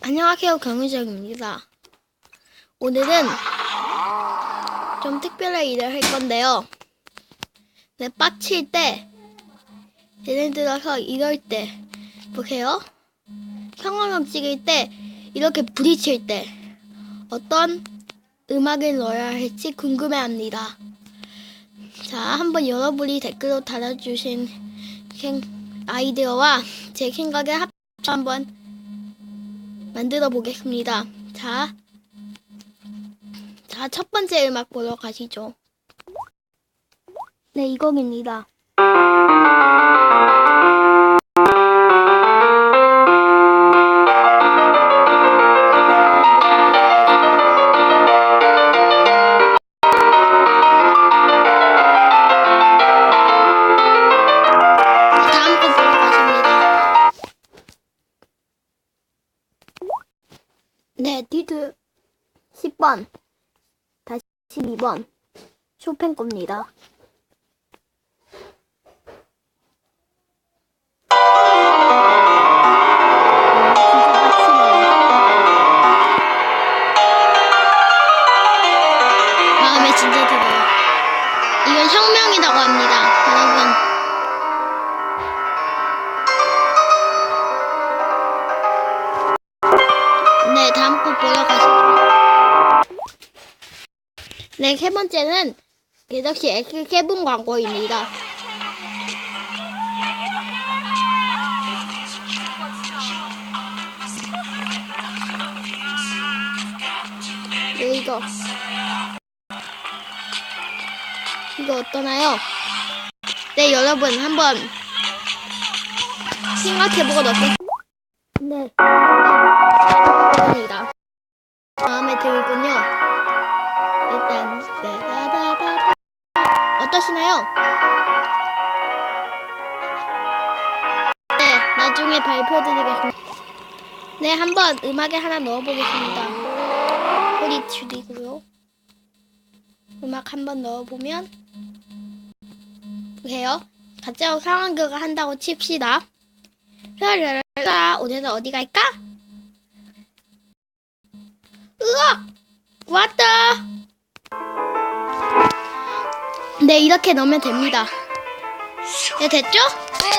안녕하세요, 경유정입니다. 오늘은 좀 특별한 일을 할 건데요. 네, 빡칠 때, 예를 들어서 이럴 때, 보세요. 상황을 찍을 때, 이렇게 부딪힐 때, 어떤 음악을 넣어야 할지 궁금해합니다. 자, 한번 여러분이 댓글로 달아주신 생- 아이디어와 제 생각에 합쳐 한번 만들어 보겠습니다. 자, 자, 첫 번째 음악 보러 가시죠. 네, 이 곡입니다. 네, 디드 10번, 다시 12번, 쇼팽 겁니다. 마음에 진짜 들어요. 이건 혁명이라고 합니다, 여러분. 네, 다음 곡 보러 가시죠. 네, 세 번째는 갤럭시 X7 광고입니다. 네, 이거. 이거 어떠나요? 네, 여러분, 한번 생각해보고 넣겠습니다. 네. 따다다다. 어떠시나요? 네, 나중에 발표드리겠습니다. 네, 한번 음악에 하나 넣어보겠습니다. 소리 줄이고요. 음악 한번 넣어보면 보세요. 가짜 상황극을 한다고 칩시다. 오늘은 어디 갈까? 네, 이렇게 넣으면 됩니다. 네, 됐죠?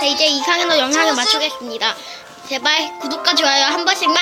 네, 이제 이상으로 영상을 마치겠습니다. 제발 구독과 좋아요 한 번씩만